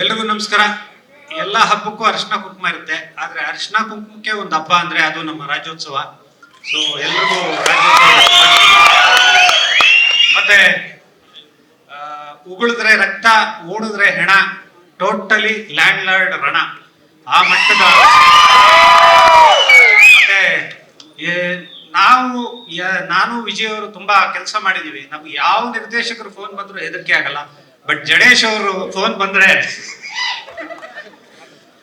ಎಲ್ರಿಗೂ ನಮಸ್ಕಾರ. ಎಲ್ಲ ಹಬ್ಬಕ್ಕೂ ಅರಿಶಿನ ಕುಂಕುಮ ಇರುತ್ತೆ. ಆದ್ರೆ ಅರಿಶಿನ ಕುಂಕುಮಕ್ಕೆ ಒಂದು ಹಬ್ಬ ಅಂದ್ರೆ ಅದು ನಮ್ಮ ರಾಜ್ಯೋತ್ಸವ. ಸೊ ಎಲ್ರಿಗೂ ರಾಜ್ಯೋತ್ಸವ ಮತ್ತೆ ಉಗುಳಿದ್ರೆ ರಕ್ತ, ಓಡಿದ್ರೆ ಹೆಣ, ಟೋಟಲಿ ಲ್ಯಾಂಡ್ ಲಾರ್ಡ್ ರಣ. ಆ ಮಟ್ಟದ ಮತ್ತೆ ನಾವು ನಾನು, ವಿಜಯ್ ಅವರು ತುಂಬಾ ಕೆಲಸ ಮಾಡಿದೀವಿ. ನಮ್ಗೆ ಯಾವ ನಿರ್ದೇಶಕರು ಫೋನ್ ಬಂದ್ರು ಹೆದರಿಕೆ ಆಗಲ್ಲ. ಬಟ್ ಜಡೇಶ್ ಅವರು ಫೋನ್ ಬಂದ್ರೆ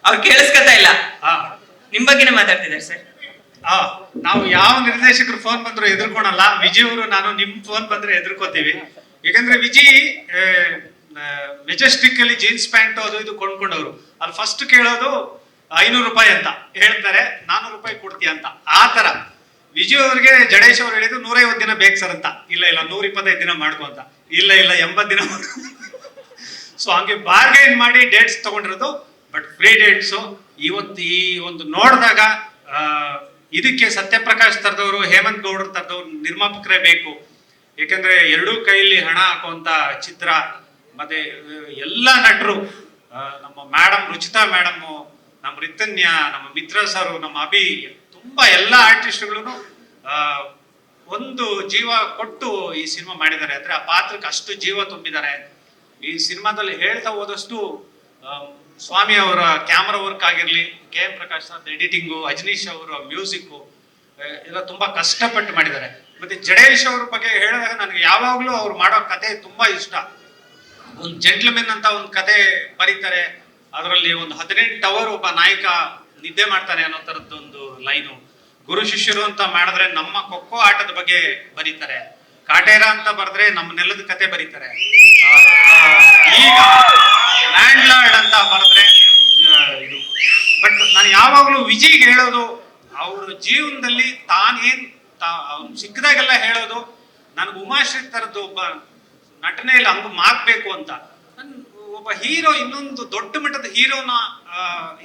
ಅವ್ರು ಕೇಳಿಸ್ಕೊತಾ ಇಲ್ಲ. ಆ, ನಿಮ್ ಬಗ್ಗೆನೇ ಮಾತಾಡ್ತಿದ್ದಾರೆ ಸರ್. ಆ, ನಾವು ಯಾವ ನಿರ್ದೇಶಕರು ಫೋನ್ ಬಂದ್ರು ಎದುರ್ಕೊಳಲ್ಲ. ವಿಜಯ್ ಅವರು ನಾನು ನಿಮ್ ಫೋನ್ ಬಂದ್ರೆ ಎದುರ್ಕೋತೀವಿ. ಯಾಕಂದ್ರೆ ವಿಜಯ್ ಮೆಜೆಸ್ಟಿಕ್ ಅಲ್ಲಿ ಜೀನ್ಸ್ ಪ್ಯಾಂಟ್ ಅದು ಇದು ಕೊಂಡ್ಕೊಂಡವ್ರು. ಅಲ್ಲಿ ಫಸ್ಟ್ ಕೇಳೋದು ಐನೂರು ರೂಪಾಯಿ ಅಂತ. ಹೇಳ್ತಾರೆ ನಾನೂರು ರೂಪಾಯಿ ಕೊಡ್ತೀಯ ಅಂತ. ಆ ತರ ವಿಜಯ್ ಅವ್ರಿಗೆ ಜಡೇಶ್ ಅವ್ರು ಹೇಳಿದ್ರು ನೂರೈವತ್ತು ದಿನ ಬೇಕು ಸರ್ ಅಂತ. ಇಲ್ಲ ಇಲ್ಲ ನೂರ ಇಪ್ಪತ್ತೈದು ದಿನ ಮಾಡ್ಕೊ ಅಂತ. ಇಲ್ಲ ಇಲ್ಲ ಎಂಬತ್ತು ದಿನ ಸೊ ಹಂಗೆ ಬಾರ್ಗೈನ್ ಮಾಡಿ ಡೇಟ್ಸ್ ತಗೊಂಡಿರೋದು ಬಟ್ ಫ್ರೀ ಡೇಟ್ಸು ಇವತ್ತು ಈ ಒಂದು ನೋಡಿದಾಗ ಇದಕ್ಕೆ ಸತ್ಯಪ್ರಕಾಶ್ ತರದವರು, ಹೇಮಂತ್ ಗೌಡರ್ ತರದವ್ರು ನಿರ್ಮಾಪಕರೇ ಬೇಕು. ಯಾಕಂದ್ರೆ ಎರಡೂ ಕೈಯಲ್ಲಿ ಹಣ ಹಾಕುವಂಥ ಚಿತ್ರ, ಮತ್ತೆ ಎಲ್ಲ ನಟರು ನಮ್ಮ ಮೇಡಮ್ ರುಚಿತಾ ಮೇಡಮು ನಮ್ಮ ರಿತನ್ಯ, ನಮ್ಮ ಮಿತ್ರ ಸರು, ನಮ್ಮ ಅಭಿ, ತುಂಬಾ ಎಲ್ಲ ಆರ್ಟಿಸ್ಟ್ಗಳು ಒಂದು ಜೀವ ಕೊಟ್ಟು ಈ ಸಿನಿಮಾ ಮಾಡಿದ್ದಾರೆ. ಅಂದ್ರೆ ಆ ಪಾತ್ರಕ್ಕೆ ಅಷ್ಟು ಜೀವ ತುಂಬಿದ್ದಾರೆ. ಈ ಸಿನಿಮಾದಲ್ಲಿ ಹೇಳ್ತಾ ಹೋದಷ್ಟು ಸ್ವಾಮಿ ಅವರ ಕ್ಯಾಮ್ರಾ ವರ್ಕ್ ಆಗಿರಲಿ, K M Prakash sir editing Ajaneesh ಅವರ ಮ್ಯೂಸಿಕ್ ಎಲ್ಲ ತುಂಬಾ ಕಷ್ಟಪಟ್ಟು ಮಾಡಿದ್ದಾರೆ. ಮತ್ತೆ ಜಡೇಶ್ ಅವ್ರ ಬಗ್ಗೆ ಹೇಳಿದಾಗ ನನಗೆ ಯಾವಾಗಲೂ ಅವ್ರು ಮಾಡೋ ಕತೆ ತುಂಬಾ ಇಷ್ಟ. ಒಂದು ಜೆಂಟ್ಲ್ಮೆನ್ ಅಂತ ಒಂದು ಕತೆ ಬರೀತಾರೆ, ಅದರಲ್ಲಿ ಒಂದು ಹದಿನೆಂಟು ಅವರ್ ಒಬ್ಬ ನಾಯಕ ನಿದ್ದೆ ಮಾಡ್ತಾನೆ ಅನ್ನೋ ತರದ್ದು ಒಂದು ಲೈನು ಗುರು ಶಿಷ್ಯರು ಅಂತ ಮಾಡಿದ್ರೆ ನಮ್ಮ ಖೋ ಆಟದ ಬಗ್ಗೆ ಬರೀತಾರೆ. ಕಾಟೇರ ಅಂತ ಬರೆದ್ರೆ ನಮ್ಮ ನೆಲದ ಕತೆ ಬರೀತಾರೆ. ಈಗ ಲ್ಯಾಂಡ್ ಲಾರ್ಡ್ ಅಂತ ಬರೆದ್ರೆ ಇದು. ಬಟ್ ನಾನು ಯಾವಾಗಲೂ ವಿಜಯ್ಗೆ ಹೇಳೋದು, ಅವ್ರ ಜೀವನದಲ್ಲಿ ತಾನೇನ್ ಅವ್ನು ಸಿಕ್ಕದಾಗೆಲ್ಲ ಹೇಳೋದು, ನನಗೆ ಉಮಾಶ್ರೀ ತರದ್ದು ಒಬ್ಬ ನಟನೆಯಲ್ಲಿ ಹಂಗ ಮಾಗ್ಬೇಕು ಅಂತ. ಒಬ್ಬ ಹೀರೋ ಇನ್ನೊಂದು ದೊಡ್ಡ ಮಟ್ಟದ ಹೀರೋನ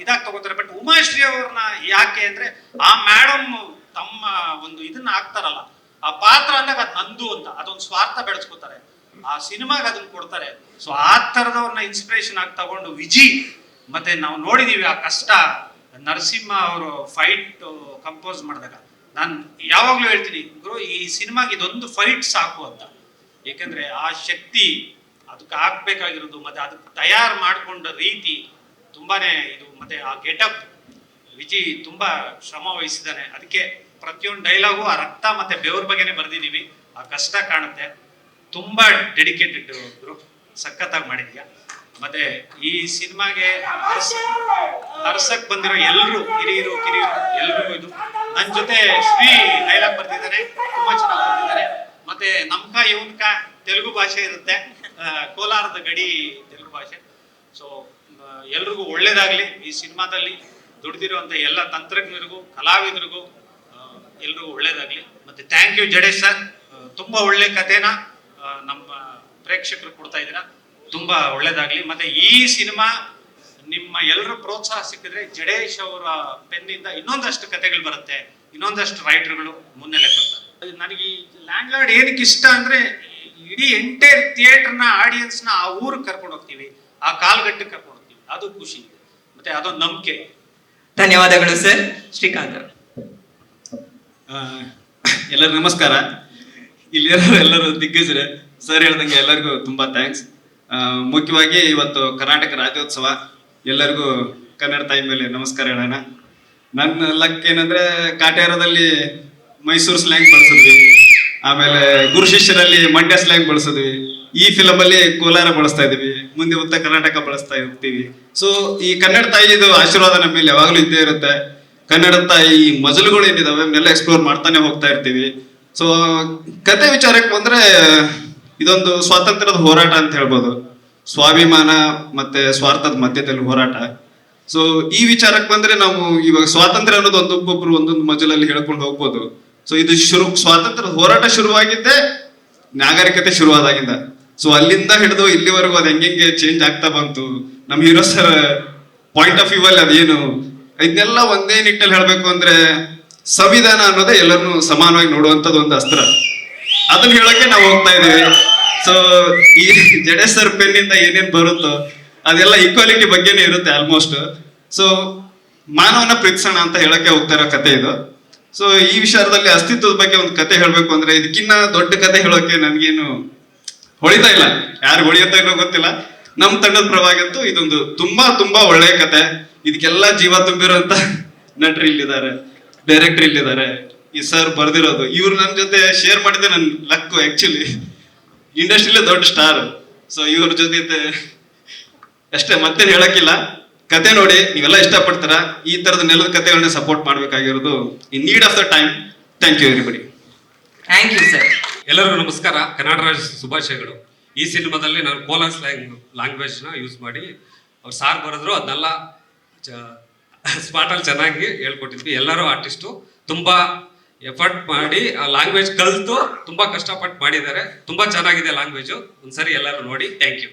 ಇದಾಗಿ ತಗೋತಾರೆ. ಬಟ್ ಉಮಾಶ್ರೀ ಅವ್ರನ್ನ ಯಾಕೆ ಅಂದ್ರೆ, ಆ ಮೇಡಮ್ ತಮ್ಮ ಒಂದು ಇದನ್ನ ಹಾಕ್ತಾರಲ್ಲ ಆ ಪಾತ್ರ ಅಂದಾಗ ಅದ್ ನಂದು ಅಂತ, ಅದೊಂದು ಸ್ವಾರ್ಥ ಬೆಳೆಸ್ಕೊತಾರೆ. ಆ ಸಿನಿಮಾಗೆ ಅದನ್ನ ಕೊಡ್ತಾರೆ. ಸೊ ಆ ತರದವ್ರನ್ನ ಇನ್ಸ್ಪಿರೇಷನ್ ಆಗಿ ತಗೊಂಡು ವಿಜಿ, ಮತ್ತೆ ನಾವು ನೋಡಿದೀವಿ ಆ ಕಷ್ಟ. ನರಸಿಂಹ ಅವರು ಫೈಟ್ ಕಂಪೋಸ್ ಮಾಡಿದಾಗ. ನಾನು ಯಾವಾಗ್ಲೂ ಹೇಳ್ತೀನಿ, ಗುರು, ಈ ಸಿನಿಮಾಗೆ ಇದೊಂದು ಫೈಟ್ ಸಾಕು ಅಂತ. ಏಕೆಂದ್ರೆ ಆ ಶಕ್ತಿ ಅದಕ್ಕೆ ಹಾಕ್ಬೇಕಾಗಿರೋದು ಮತ್ತೆ ಅದಕ್ಕೆ ತಯಾರು ಮಾಡ್ಕೊಂಡ ರೀತಿ ತುಂಬಾನೇ ಇದು, ಮತ್ತೆ ಆ ಗೆಟಪ್ ವಿಜಿ ತುಂಬಾ ಶ್ರಮ ವಹಿಸಿದ್ದಾನೆ. ಅದಕ್ಕೆ ಪ್ರತಿಯೊಂದು ಡೈಲಾಗು ಆ ರಕ್ತ ಮತ್ತೆ ಬೆವ್ರ ಬಗ್ಗೆನೆ ಬರ್ದಿದೀವಿ ಆ ಕಷ್ಟ ಕಾಣುತ್ತೆ. ತುಂಬಾ ಡೆಡಿಕೇಟೆಡ್ ಗ್ರೂಪ್ ಸಖತ್ತಾಗಿ ಮಾಡಿದ್ಯಾ. ಮತ್ತೆ ಈ ಸಿನಿಮಾಗೆ ಹರ್ಸಕ್ ಬಂದಿರೋ ಎಲ್ಲರೂ ಹಿರಿಯರು, ಕಿರಿಯರು, ಎಲ್ರಿಗೂ ಇದು. ನನ್ನ ಜೊತೆ ಶ್ರೀ ಡೈಲಾಗ್ ಬರ್ತಿದ್ದಾರೆ ತುಂಬಾ ಚೆನ್ನಾಗಿ ಬರ್ತಿದ್ದಾರೆ ಮತ್ತೆ ನಮ್ಕ ಇವನ್ಕ ತೆಲುಗು ಭಾಷೆ ಇರುತ್ತೆ. ಕೋಲಾರದ ಗಡಿ ತೆಲುಗು ಭಾಷೆ. ಸೊ ಎಲ್ರಿಗೂ ಒಳ್ಳೇದಾಗ್ಲಿ ಈ ಸಿನಿಮಾದಲ್ಲಿ. ದುಡ್ದಿರುವಂತ ಎಲ್ಲ ತಂತ್ರಜ್ಞರಿಗೂ, ಕಲಾವಿದರಿಗೂ ಎಲ್ರಿಗೂ ಒಳ್ಳೇದಾಗ್ಲಿ. ಮತ್ತೆ ಥ್ಯಾಂಕ್ ಯು ಜಡೇಶ್. ಸರ್ ತುಂಬಾ ಒಳ್ಳೆ ಕಥೆನ ನಮ್ಮ ಪ್ರೇಕ್ಷಕರು ಕೊಡ್ತಾ ಇದ್ದೀರಾ. ತುಂಬಾ ಒಳ್ಳೇದಾಗ್ಲಿ. ಮತ್ತೆ ಈ ಸಿನಿಮಾ ನಿಮ್ಮ ಎಲ್ಲರ ಪ್ರೋತ್ಸಾಹ ಸಿಕ್ಕಿದ್ರೆ ಜಡೇಶ್ ಅವರ ಪೆನ್ನಿಂದ ಇನ್ನೊಂದಷ್ಟು ಕಥೆಗಳು ಬರುತ್ತೆ. ಇನ್ನೊಂದಷ್ಟು ರೈಟರ್ಗಳು ಮುನ್ನೆಲೆ ಬರ್ತಾರೆ. ನನಗೆ ಈ ಲ್ಯಾಂಡ್ ಲಾರ್ಡ್ ಏನಕ್ಕೆ ಇಷ್ಟ ಅಂದ್ರೆ, ಇಡೀ ಎಂಟೈರ್ ಥಿಯೇಟರ್ನ ಆಡಿಯನ್ಸ್ನ ಆ ಊರಿಗೆ ಕರ್ಕೊಂಡು ಹೋಗ್ತೀವಿ. ಆ ಕಾಲ್ಗಟ್ಟಕ್ಕೆ ಕರ್ಕೊಂಡು ಹೋಗ್ತೀವಿ. ಅದು ಖುಷಿ. ಮತ್ತೆ ಅದೊಂದು ನಂಬಿಕೆ. ಧನ್ಯವಾದಗಳು ಸರ್. ಶ್ರೀಕಾಂತ್ ಎಲ್ಲರಿಗೂ ನಮಸ್ಕಾರ. ಇಲ್ಲಿರೋ ಎಲ್ಲರೂ ದಿಗ್ಗಜರೇ. ಸರ್ ಹೇಳ್ದಂಗೆ ಎಲ್ಲರಿಗೂ ತುಂಬ ಥ್ಯಾಂಕ್ಸ್ ಮುಖ್ಯವಾಗಿ ಇವತ್ತು ಕರ್ನಾಟಕ ರಾಜ್ಯೋತ್ಸವ. ಎಲ್ಲರಿಗೂ ಕನ್ನಡ ತಾಯಿ ಮೇಲೆ ನಮಸ್ಕಾರ ಹೇಳೋಣ. ನನ್ನ ಲಕ್ ಏನಂದ್ರೆ ಕಾಟೇರದಲ್ಲಿ ಮೈಸೂರು ಸ್ಲ್ಯಾಂಗ್ ಬಳಸಿದ್ವಿ. ಆಮೇಲೆ ಗುರು ಶಿಷ್ಯರಲ್ಲಿ ಮಂಡ್ಯ ಸ್ಲ್ಯಾಂಗ್ ಬಳಸಿದ್ವಿ. ಈ ಫಿಲಮ್ ಅಲ್ಲಿ ಕೋಲಾರ ಬಳಸ್ತಾ ಇದೀವಿ ಮುಂದೆ ಉತ್ತರ ಕರ್ನಾಟಕ ಬಳಸ್ತಾ ಇರ್ತೀವಿ. ಸೊ ಈ ಕನ್ನಡ ತಾಯಿದು ಆಶೀರ್ವಾದ ನಮ್ಮ ಮೇಲೆ ಯಾವಾಗಲೂ ಇದ್ದೇ ಇರುತ್ತೆ. ಕನ್ನಡ ತಾಯಿ ಮಜಲುಗಳು ಏನಿದಾವೆ ಅವನ್ನೆಲ್ಲ ಎಕ್ಸ್ಪ್ಲೋರ್ ಮಾಡ್ತಾನೆ ಹೋಗ್ತಾ ಇರ್ತೀವಿ. ಸೊ ಕತೆ ವಿಚಾರಕ್ಕೆ ಬಂದ್ರೆ, ಇದೊಂದು ಸ್ವಾತಂತ್ರ್ಯದ ಹೋರಾಟ ಅಂತ ಹೇಳ್ಬೋದು. ಸ್ವಾಭಿಮಾನ ಮತ್ತೆ ಸ್ವಾರ್ಥದ ಮಧ್ಯದಲ್ಲಿ ಹೋರಾಟ. ಸೊ ಈ ವಿಚಾರಕ್ಕೆ ಬಂದ್ರೆ ನಾವು ಇವಾಗ ಸ್ವಾತಂತ್ರ್ಯ ಅನ್ನೋದು ಒಂದೊಬ್ಬೊಬ್ರು ಒಂದೊಂದು ಮಜಲಲ್ಲಿ ಹೇಳ್ಕೊಂಡು ಹೋಗ್ಬೋದು. ಸೊ ಇದು ಶುರು, ಸ್ವಾತಂತ್ರ್ಯದ ಹೋರಾಟ ಶುರುವಾಗಿದ್ದೇ ನಾಗರಿಕತೆ ಶುರುವಾದಾಗಿಂದ. ಸೊ ಅಲ್ಲಿಂದ ಹಿಡಿದು ಇಲ್ಲಿವರೆಗೂ ಅದು ಹೆಂಗೆ ಚೇಂಜ್ ಆಗ್ತಾ ಬಂತು, ನಮ್ಮ hero sir point of view ಅಲ್ಲಿ ಅದೇನು ಇದನ್ನೆಲ್ಲ ಒಂದೇ ನಿಟ್ಟಲ್ಲಿ ಹೇಳಬೇಕು ಅಂದ್ರೆ ಸಂವಿಧಾನ ಅನ್ನೋದೇ ಎಲ್ಲರನ್ನು ಸಮಾನವಾಗಿ ನೋಡುವಂಥದ್ದು ಒಂದು ಅಸ್ತ್ರ. ಅದನ್ನ ಹೇಳಕ್ಕೆ ನಾವು ಹೋಗ್ತಾ ಇದೀವಿ. ಸೊ ಈ ಜಡೆ ಸರ್ ಪೆನ್ನಿಂದ ಏನೇನ್ ಬರುತ್ತೋ ಅದೆಲ್ಲ ಈಕ್ವಾಲಿಟಿ ಬಗ್ಗೆನೇ ಇರುತ್ತೆ ಆಲ್ಮೋಸ್ಟ್ ಸೊ ಮಾನವನ ಪ್ರೀತಿಸೋಣ ಅಂತ ಹೇಳಕ್ಕೆ ಹೋಗ್ತಾ ಇರೋ ಕತೆ ಇದು. ಸೊ ಈ ವಿಚಾರದಲ್ಲಿ ಅಸ್ತಿತ್ವದ ಬಗ್ಗೆ ಒಂದು ಕತೆ ಹೇಳಬೇಕು ಅಂದ್ರೆ ಇದಕ್ಕಿನ್ನ ದೊಡ್ಡ ಕತೆ ಹೇಳೋಕೆ ನನಗೇನು ಹೊಳಿತಾ ಇಲ್ಲ. ಯಾರು ಹೊಳಿಯುತ್ತೋ ಏನೋ ಗೊತ್ತಿಲ್ಲ. ನಮ್ಮ ತಂಡದ ಪರವಾಗಂತೂ ಇದೊಂದು ತುಂಬಾ ತುಂಬಾ ಒಳ್ಳೆಯ ಕತೆ. ಇದಕ್ಕೆಲ್ಲ ಜೀವ ತುಂಬಿರುವಂತ ನಟರು ಇಲ್ಲಿದ್ದಾರೆ ಡೈರೆಕ್ಟರ್ ಇಲ್ಲಿದ್ದಾರೆ. ಈ ಸರ್ ಬರ್ದಿರೋದು. ಇವ್ರು ನನ್ನ ಜೊತೆ ಶೇರ್ ಮಾಡಿದ್ದೆ ನನ್ನ ಲಕ್ಕು ಆಕ್ಚುಲಿ ಇಂಡಸ್ಟ್ರಿಲೇ ದೊಡ್ಡ ಸ್ಟಾರ್ ಸೊ ಇವ್ರ ಜೊತೆ ಅಷ್ಟೇ ಮತ್ತೇನು ಹೇಳಕ್ಕಿಲ್ಲ. ಕತೆ ನೋಡಿ ನೀವೆಲ್ಲ ಇಷ್ಟಪಡ್ತೀರಾ? ಈ ತರದ ನೆಲದ ಕತೆಗಳನ್ನ ಸಪೋರ್ಟ್ ಮಾಡಬೇಕಾಗಿರೋದು in need of the time thank you everybody thank you sir ಎಲ್ಲರಿಗೂ ನಮಸ್ಕಾರ. ಕನ್ನಡ ರಾಜ್ಯ ಶುಭಾಶಯಗಳು. ಈ ಸಿನಿಮಾದಲ್ಲಿ ನಾನು ಕೋಲನ್ ಸ್ಲ್ಯಾಂಗ್ ಲ್ಯಾಂಗ್ವೇಜ್ನ ಯೂಸ್ ಮಾಡಿ ಅವ್ರು ಸಾರ್ ಬರೆದ್ರು ಅದನ್ನೆಲ್ಲ ಸ್ಪಾಟಲ್ಲಿ ಚೆನ್ನಾಗಿ ಹೇಳ್ಕೊಟ್ಟಿದ್ವಿ. ಎಲ್ಲರೂ ಆರ್ಟಿಸ್ಟು ತುಂಬ ಎಫರ್ಟ್ ಮಾಡಿ ಆ ಲ್ಯಾಂಗ್ವೇಜ್ ಕಲಿತು ತುಂಬ ಕಷ್ಟಪಟ್ಟು ಮಾಡಿದ್ದಾರೆ. ತುಂಬ ಚೆನ್ನಾಗಿದೆ ಲ್ಯಾಂಗ್ವೇಜು. ಒಂದ್ಸರಿ ಎಲ್ಲರೂ ನೋಡಿ. Thank you.